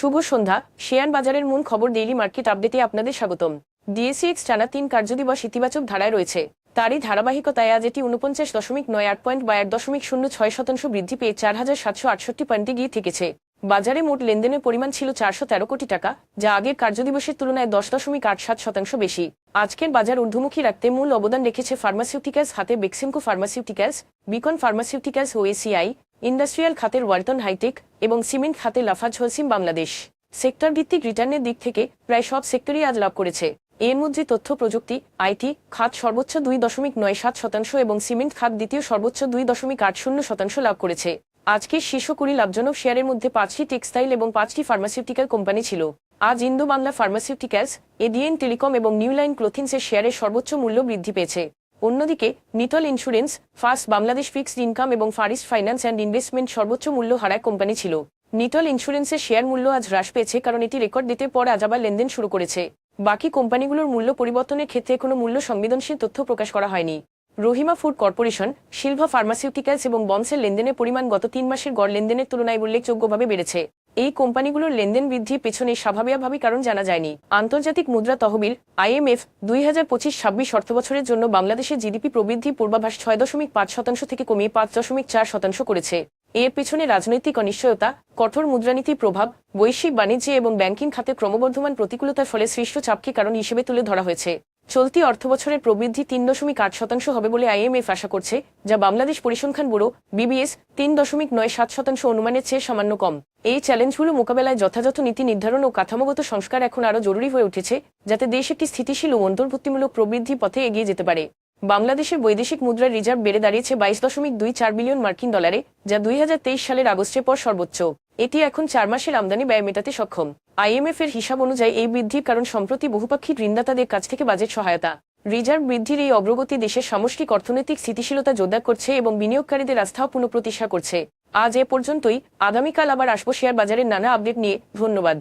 শুভ সন্ধ্যা। Share বাজারের মূল খবর ডেইলি মার্কেট আপডেটে আপনাদের স্বাগতম। ডিএসিএক্স টানা তিন কার্যদিবস ইতিবাচক ধারায় রয়েছে। তারই ধারাবাহিকতায় আজ এটি উনপঞ্চাশ দশমিক নয় আট পয়েন্ট বা এক দশমিক শূন্য ছয় শতাংশ বৃদ্ধি পেয়ে চার হাজার সাতশো আটষট্টি পয়েন্টে গিয়ে থেকেছে। বাজারে মোট লেনদেনের পরিমাণ ছিল চারশো তেরো কোটি টাকা, যা আগের কার্যদিবসের তুলনায় দশ দশমিক আট সাত শতাংশ বেশি। আজকের বাজার ঊর্ধ্বমুখী রাখতে মূল অবদান রেখেছে ফার্মাসিউটিক্যালস হাতে বেক্সিমকো ফার্মাসিউটিক্যালস বিকন ফার্মাসিউটিক্যালস ও এসিআই ইন্ডাস্ট্রিয়াল খাতের ওয়ালটন হাইটেক এবং সিমেন্ট খাতে লাফাজ হলসিম বাংলাদেশ। সেক্টর ভিত্তিক রিটার্নের দিক থেকে প্রায় সব সেক্টরই আজ লাভ করেছে। এর মধ্যে তথ্য প্রযুক্তি, আইটি, খাত সর্বোচ্চ দুই দশমিক নয় সাত শতাংশ এবং সিমেন্ট খাত দ্বিতীয় সর্বোচ্চ দুই দশমিক আট শূন্য শতাংশ লাভ করেছে। আজকের শীর্ষ কুড়ি লাভজনক শেয়ারের মধ্যে পাঁচটি টেক্সটাইল এবং পাঁচটি ফার্মাসিউটিক্যাল কোম্পানি ছিল। আজ Indo Bangla pharmaceuticals, ADN telecom এবং নিউ লাইন ক্লোথিংসের শেয়ারের সর্বোচ্চ মূল্য বৃদ্ধি পেয়েছে। অন্যদিকে, Nitol insurance, first Bangladesh fixed income এবং ফারিস্ট ফাইন্যান্স অ্যান্ড ইনভেস্টমেন্ট সর্বোচ্চ মূল্য হারায় কোম্পানি ছিল। নিটল ইন্স্যুরেন্সের শেয়ার মূল্য আজ হ্রাস পেয়েছে কারণ এটি রেকর্ড দিতে পর আজ আবার লেনদেন শুরু করেছে। বাকি কোম্পানিগুলোর মূল্য পরিবর্তনের ক্ষেত্রে কোনো মূল্য সংবেদনশীল তথ্য প্রকাশ করা হয়নি। Rahima food corporation, Silva pharmaceuticals এবং বন্সের লেনদেনের পরিমাণ গত তিন মাসের গড় লেনদেনের তুলনায় উল্লেখযোগ্যভাবে বেড়েছে। এই কোম্পানিগুলোর লেনদেন বৃদ্ধির পেছনে স্বাভাবিকভাবে কারণ জানা যায়নি। আন্তর্জাতিক মুদ্রা তহবিল, আইএমএফ, দুই হাজার পঁচিশ ছাব্বিশ অর্থবছরের জন্য বাংলাদেশের জিডিপি প্রবৃদ্ধি পূর্বাভাস ছয় দশমিক পাঁচ শতাংশ থেকে কমিয়ে পাঁচ দশমিক চার শতাংশ করেছে। এর পেছনে রাজনৈতিক অনিশ্চয়তা, কঠোর মুদ্রানীতি প্রভাব, বৈশ্বিক বাণিজ্যে এবং ব্যাংকিং খাতে ক্রমবর্ধমান প্রতিকূলতার ফলে সৃষ্ট চাপকে কারণ হিসেবে তুলে ধরা হয়েছে। চলতি অর্থবছরের প্রবৃদ্ধি তিন দশমিক আট শতাংশ হবে বলে আইএমএফ আশা করছে, যা বাংলাদেশ পরিসংখ্যান ব্যুরো, বিবিএস, তিন দশমিক নয় সাত শতাংশ অনুমানের চেয়ে সামান্য কম। এই চ্যালেঞ্জগুলো মোকাবেলায় যথাযথ নীতি নির্ধারণ ও কাঠামোগত সংস্কার এখন আরও জরুরি হয়ে উঠেছে, যাতে দেশ একটি স্থিতিশীল ও অন্তর্ভুক্তিমূলক প্রবৃদ্ধি পথে এগিয়ে যেতে পারে। বাংলাদেশের বৈদেশিক মুদ্রার রিজার্ভ বেড়ে দাঁড়িয়েছে বাইশ দশমিক দুই চার বিলিয়ন মার্কিন ডলারে, যা দুই হাজার তেইশ সালের আগস্টের পর সর্বোচ্চ। এটি এখন চার মাসের আমদানি ব্যয় মেটাতে সক্ষম। আইএমএফ এর হিসাব অনুযায়ী এই বৃদ্ধির কারণ সম্প্রতি বহুপাক্ষিক ঋণদাতাদের কাছ থেকে বাজেট সহায়তা। রিজার্ভ বৃদ্ধির এই অগ্রগতি দেশের সামষ্টিক অর্থনৈতিক স্থিতিশীলতা জোরদার করছে এবং বিনিয়োগকারীদের আস্থাও পুনঃপ্রতিষ্ঠা করছে। আজ এ পর্যন্তই। আগামীকাল আবার আসব শেয়ার বাজারের নানা আপডেট নিয়ে। ধন্যবাদ।